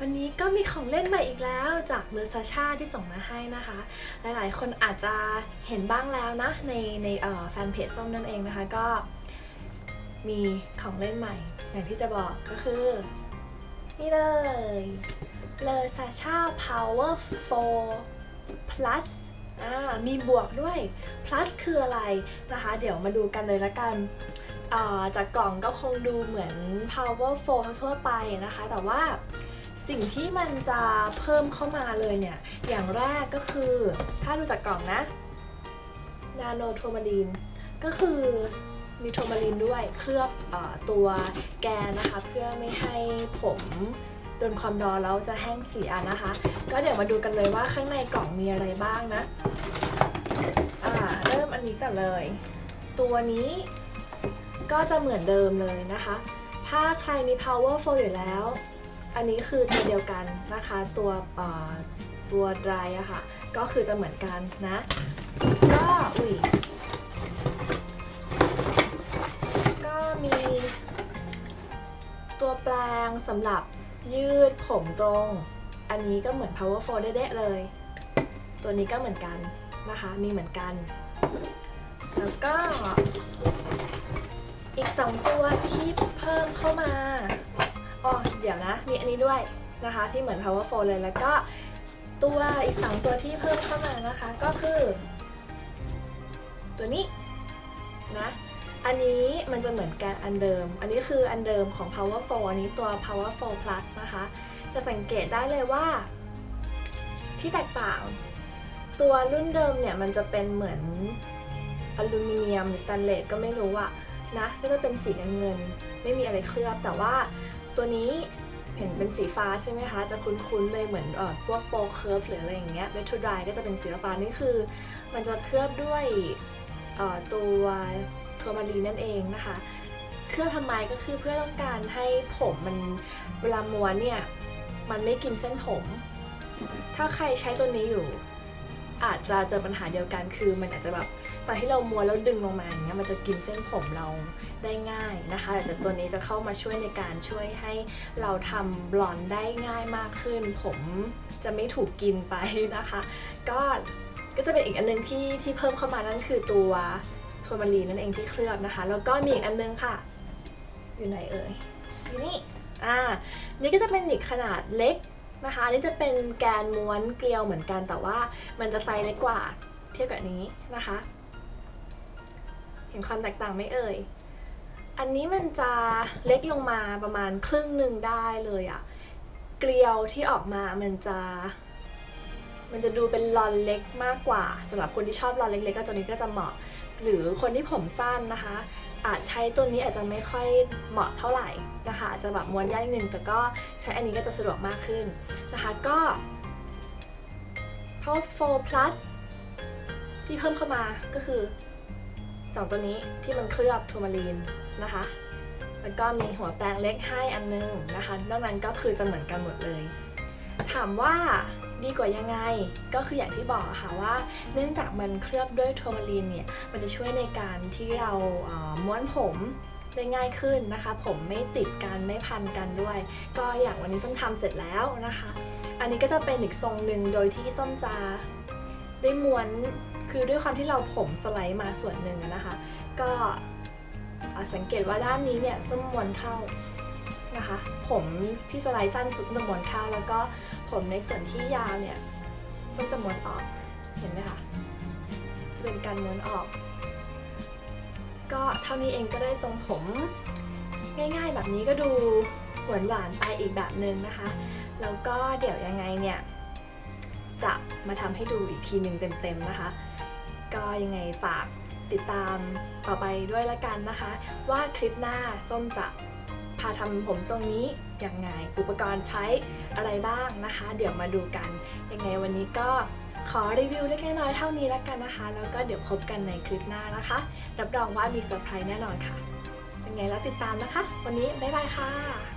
วันนี้ก็มีของเล่นใหม่อีกแล้วจากเมอร์ซาชาที่ส่งมาให้นะคะ หลายๆ คนอาจจะเห็นบ้างแล้วนะ ในในแฟนเพจส้มนั่นเองนะคะก็มีของเล่นใหม่ อย่างที่จะบอกก็คือ นี่เลยเลอซาชา Power 4 Plus อ่ามีบวกด้วย plus คืออะไรนะคะ เดี๋ยวมาดูกันเลยละกันจากกล่องก็คงดูเหมือน Power 4ทั่วไปนะคะ แต่ว่า สิ่งที่มันจะเพิ่มเข้ามาเลยเนี่ย อย่างแรกก็คือ ถ้าดูจากกล่องนะนาโนโทมาลีนก็คือมีโทมาลีนด้วยเคลือบอตัวแกนนะคะ เพื่อไม่ให้ผมโดนความร้อนแล้วจะแห้งเสียนะคะ ก็เดี๋ยวมาดูกันเลยว่าข้างในกล่องมีอะไรบ้างนะอ่าเริ่มอันนี้ก่อนเลย ตัวนี้ก็จะเหมือนเดิมเลยนะคะ ถ้าใครมี power flow อยู่แล้ว อันนี้คือตัวเดียวกันนะคะ ตัวตัว dry อะค่ะ ก็คือจะเหมือนกันนะ ก็อุ้ยก็มี ตัวแปรงสำหรับยืดผมตรง อันนี้ก็เหมือน power flow เด๊ะๆเลย ตัวนี้ก็เหมือนกันนะคะ มีเหมือนกัน แล้วก็อีก 2 ตัวที่เพิ่มเข้ามา ดี๋ยวนะ มีอันนี้ด้วยนะคะ ที่เหมือน power flow เลยแล้วก็ตัวอีก 2 ตัวที่เพิ่มเข้ามานะคะ ก็คือ ตัวนี้นะอันนี้มันจะเหมือนกันอันเดิม อันนี้คืออันเดิมของ power flow อันนี้ตัว power flow plus นะคะ จะสังเกตได้เลยว่า ที่แตกต่าง ตัวรุ่นเดิมเนี่ยมันจะเป็นเหมือนอลูมิเนียมหรือสแตนเลสก็ไม่รู้อะนะก็จะเป็นสีเงินเงินไม่มีอะไรเคลือบแต่ว่า ตัวนี้เห็นเป็นสีฟ้าใช่ไหมคะ จะคุ้นๆเลยเหมือนอพวกโปรเคิร์ฟหรืออะไรอย่างเงี้ยเมทูดรายก็จะเป็นสีฟ้านี่คือ มันจะเคลือบด้วยตัวทัวร์มารีนนั่นเองนะคะ เคลือบทำไมก็คือเพื่อต้องการให้ผมมันเวลาม้วนเนี่ย มันไม่กินเส้นผม ถ้าใครใช้ตัวนี้อยู่ อาจจะเจอปัญหาเดียวกันคือมันอาจจะแบบ ตอนที่เราม้วนแล้วดึงลงมาอย่างเงี้ยมันจะกินเส้นผมเราได้ง่ายนะคะแต่ตัวนี้จะเข้ามาช่วยในการช่วยให้เราทำบลอนด์ได้ง่ายมากขึ้น ผมจะไม่ถูกกินไปนะคะ ก็ก็จะเป็นอีกอันนึงที่ที่เพิ่มเข้ามานั่นคือตัวโทมารีนั่นเองที่เคลือบนะคะ แล้วก็มีอีกอันนึงค่ะ อยู่ไหนเอ่ยอยู่นี่อ่านี่ก็จะเป็นอีกขนาดเล็กนะคะนี่จะเป็นแกนม้วนเกลียวเหมือนกันแต่ว่ามันจะไซส์เล็กกว่าเทียบกับนี้นะคะ ห็นความแตกต่างไหมเอ่ย อันนี้มันจะเล็กลงมาประมาณครึ่งหนึ่งได้เลยอะเกลียวที่ออกมามันจะ มันจะดูเป็นลอนเล็กมากกว่าสำหรับคนที่ชอบลอนเล็กๆก็ตัวนี้ก็จะเหมาะ หรือคนที่ผมสั้นนะคะ อาจใช้ตัวนี้อาจจะไม่ค่อยเหมาะเท่าไหร่นะคะอาจจะแบบม้วนยากนิดนึงแต่ก็ใช้อันนี้ก็จะสะดวกมากขึ้นนะคะก็ Power 4 Plus ที่เพิ่มเข้ามาก็คือ 2 ตัวนี้ที่มันเคลือบทูมารีนนะคะ แล้วก็มีหัวแปรงเล็กให้อันนึงนะคะ นอกนั้นก็คือจะเหมือนกันหมดเลย ถามว่าดีกว่ายังไงก็คืออย่างที่บอกค่ะว่า เนื่องจากมันเคลือบด้วยทัวมารีนเนี่ยมันจะช่วยในการที่เราเม้วนผมได้ง่ายขึ้นนะคะ ผมไม่ติดกันไม่พันกันด้วย ก็อย่างวันนี้ส้มทำเสร็จแล้วนะคะ อันนี้ก็จะเป็นอีกทรงหนึ่งโดยที่ส้มจะได้ม้วน คือด้วยความที่เราผมสไลด์มาส่วนหนึ่งนะคะ ก็สังเกตว่าด้านนี้เนี่ยส้มม้วนเข้านะคะ ผมที่สไลด์สั้นสุดจะม้วนเข้า แล้วก็ผมในส่วนที่ยาวเนี่ยส้มจะม้วนออกเห็นไหมคะจะเป็นการม้วนออก ก็เท่านี้เองก็ได้ทรงผมง่ายๆ แบบนี้ก็ดูหวานหวานๆไปอีกแบบหนึ่งนะคะ แล้วก็เดี๋ยวยังไงเนี่ย จะมาทำให้ดูอีกทีหนึ่งเต็มๆนะคะ ก็ยังไงฝากติดตามต่อไปด้วยละกันนะคะ ว่าคลิปหน้าส้มจะพาทำผมทรงนี้ยังไงอุปกรณ์ใช้อะไรบ้างนะคะ เดี๋ยวมาดูกันยังไงวันนี้ก็ขอรีวิวเล็กน้อยเท่านี้แล้วกันนะคะ แล้วก็เดี๋ยวพบกันในคลิปหน้านะคะ รับรองว่ามีเซอร์ไพรส์แน่นอนค่ะยังไงแล้วติดตามนะคะ วันนี้บ๊ายบายค่ะ